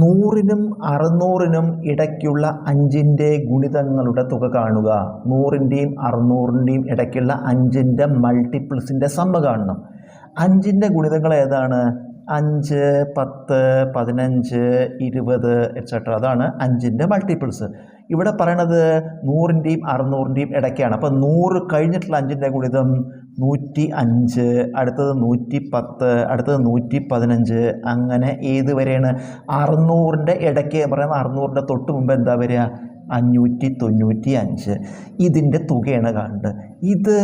നൂറിനും അറുന്നൂറിനും ഇടയ്ക്കുള്ള അഞ്ചിന്റെ ഗുണിതങ്ങളുടെ തുക കാണുക. നൂറിന്റെയും അറുന്നൂറിന്റെയും ഇടയ്ക്കുള്ള അഞ്ചിന്റെ മൾട്ടിപ്പിൾസിന്റെ സമ്മ കാണണം. അഞ്ചിന്റെ ഗുണിതങ്ങൾ ഏതാണ്? അഞ്ച് പത്ത് പതിനഞ്ച് ഇരുപത് എക്സെട്ര അതാണ് അഞ്ചിന്റെ മൾട്ടിപ്പിൾസ് ഇവിടെ പറയണത് നൂറിന്റെയും അറുന്നൂറിന്റെയും ഇടയ്ക്കാണ്. അപ്പോൾ നൂറ് കഴിഞ്ഞിട്ടുള്ള അഞ്ചിന്റെ ഗുണിതം നൂറ്റി അഞ്ച് അടുത്തത് നൂറ്റി പത്ത് അടുത്തത് നൂറ്റി പതിനഞ്ച് അങ്ങനെ ഏത് വരെയാണ്? അറുന്നൂറിന്റെ ഇടയ്ക്ക് പറയുമ്പോൾ അറുന്നൂറിന്റെ തൊട്ട് മുമ്പ് എന്താ വരിക? അഞ്ഞൂറ്റി തൊണ്ണൂറ്റി അഞ്ച് ഇതിന്റെ തുകയാണ് കാണേണ്ടത് ഇത്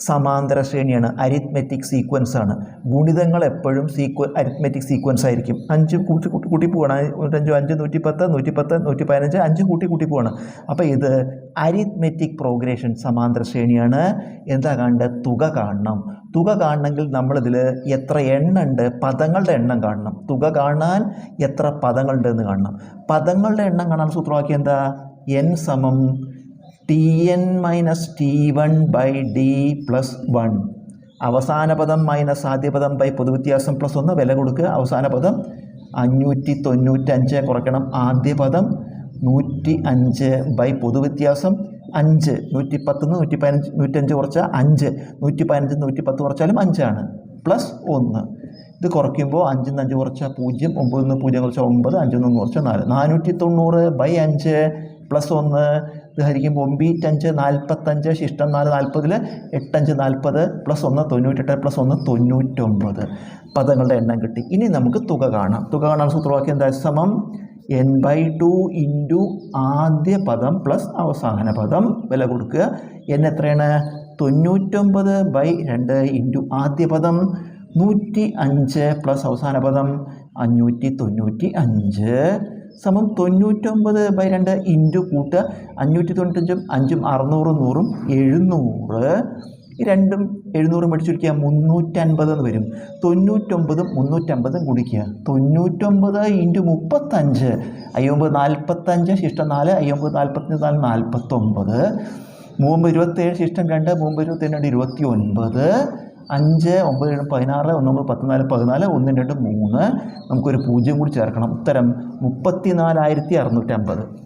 സമാന്തര ശ്രേണിയാണ്. അരിത്മെറ്റിക് സീക്വൻസ് ആണ്. ഗുണിതങ്ങൾ എപ്പോഴും സീക്വ അരിത്മെറ്റിക് സീക്വൻസ് ആയിരിക്കും. അഞ്ച് കൂട്ടി കൂട്ടി കൂട്ടി പോവാണ്. നൂറ്റഞ്ച് അഞ്ച് നൂറ്റി പത്ത് നൂറ്റി പതിനഞ്ച് അഞ്ച് കൂട്ടി കൂട്ടി പോവാണ്. അപ്പോൾ ഇത് അരിത്മെറ്റിക് പ്രോഗ്രേഷൻ സമാന്തര ശ്രേണിയാണ്. എന്താ കാണേണ്ടത് തുക കാണണം. തുക കാണണമെങ്കിൽ നമ്മളിതിൽ എത്ര എണ്ണം ഉണ്ട്? പദങ്ങളുടെ എണ്ണം കാണണം. തുക കാണാൻ എത്ര പദങ്ങളുണ്ട് എന്ന് കാണണം. പദങ്ങളുടെ എണ്ണം കാണാൻ സൂത്രവാക്യം എന്താ? എൻ സമം T N minus T one by D plus one അവസാന പദം മൈനസ് ആദ്യ പദം ബൈ പൊതുവ്യത്യാസം പ്ലസ് ഒന്ന് വില കൊടുക്കുക. അവസാന പദം അഞ്ഞൂറ്റി തൊണ്ണൂറ്റഞ്ച് കുറയ്ക്കണം. ആദ്യ പദം നൂറ്റി അഞ്ച് ബൈ പൊതുവ്യത്യാസം അഞ്ച്. നൂറ്റി പത്ത് നൂറ്റി പതിനഞ്ച് നൂറ്റഞ്ച് കുറച്ചാൽ അഞ്ച്. നൂറ്റി പതിനഞ്ച് നൂറ്റി പത്ത് കുറച്ചാലും അഞ്ചാണ്. പ്ലസ് ഒന്ന്. ഇത് കുറയ്ക്കുമ്പോൾ അഞ്ചിൽ നിന്ന് അഞ്ച് കുറച്ചാൽ പൂജ്യം. ഒമ്പതിൽ നിന്ന് പൂജ്യം കുറച്ചാൽ ഒമ്പത്. അഞ്ചിൽ നിന്ന് കുറച്ചാൽ നാല്. നാനൂറ്റി തൊണ്ണൂറ് ബൈ അഞ്ച് പ്ലസ് ഒന്ന് ഇത് ഹരിക്കുമ്പോൾ ഒമ്പീറ്റഞ്ച് നാൽപ്പത്തഞ്ച് ശിഷ്ടം നാല് നാൽപ്പതിൽ എട്ടഞ്ച് നാൽപ്പത് പ്ലസ് ഒന്ന് തൊണ്ണൂറ്റെട്ട് പ്ലസ് ഒന്ന് തൊണ്ണൂറ്റൊമ്പത്. പദങ്ങളുടെ എണ്ണം കിട്ടി. ഇനി നമുക്ക് തുക കാണാം. തുക കാണാൻ സൂത്രവാക്യം എന്താ? സമം എൻ ബൈ ടു ഇന്റു ആദ്യ പദം പ്ലസ് അവസാന പദം. വില കൊടുക്കുക. എൻ എത്രയാണ്? തൊണ്ണൂറ്റൊമ്പത് ബൈ രണ്ട് ഇന്റു ആദ്യ പദം. നൂറ്റി അഞ്ച് പ്ലസ് അവസാന പദം. അഞ്ഞൂറ്റി തൊണ്ണൂറ്റി അഞ്ച് സമം തൊണ്ണൂറ്റൊമ്പത് ബൈ രണ്ട് ഇന്റു കൂട്ടുക അഞ്ഞൂറ്റി തൊണ്ണൂറ്റഞ്ചും അഞ്ചും അറുന്നൂറും നൂറും എഴുന്നൂറ്. ഈ രണ്ടും എഴുന്നൂറും പഠിച്ചു കുടിക്കുക മുന്നൂറ്റൻപത് എന്ന് വരും. തൊണ്ണൂറ്റൊമ്പതും മുന്നൂറ്റമ്പതും കുടിക്കുക തൊണ്ണൂറ്റൊമ്പത് ഇന്റു മുപ്പത്തഞ്ച്. അയ്യൊമ്പത് നാൽപ്പത്തഞ്ച് ശിഷ്ടം നാല് അയ്യൊമ്പത് നാൽപ്പത്തഞ്ച് നാല് നാൽപ്പത്തൊമ്പത് മൂമ്പ് ഇരുപത്തേഴ് ശിഷ്ടം രണ്ട് മൂമ്പ് ഇരുപത്തേഴ് രണ്ട് ഇരുപത്തി ഒൻപത് അഞ്ച് ഒമ്പത് ഏഴ് പതിനാറ് ഒന്നൊമ്പത് പത്ത് നാല് പതിനാല് ഒന്ന് രണ്ട് മൂന്ന്. നമുക്കൊരു പൂജ്യം കൂടി ചേർക്കണം. ഉത്തരം മുപ്പത്തി നാലായിരത്തി അറുന്നൂറ്റമ്പത്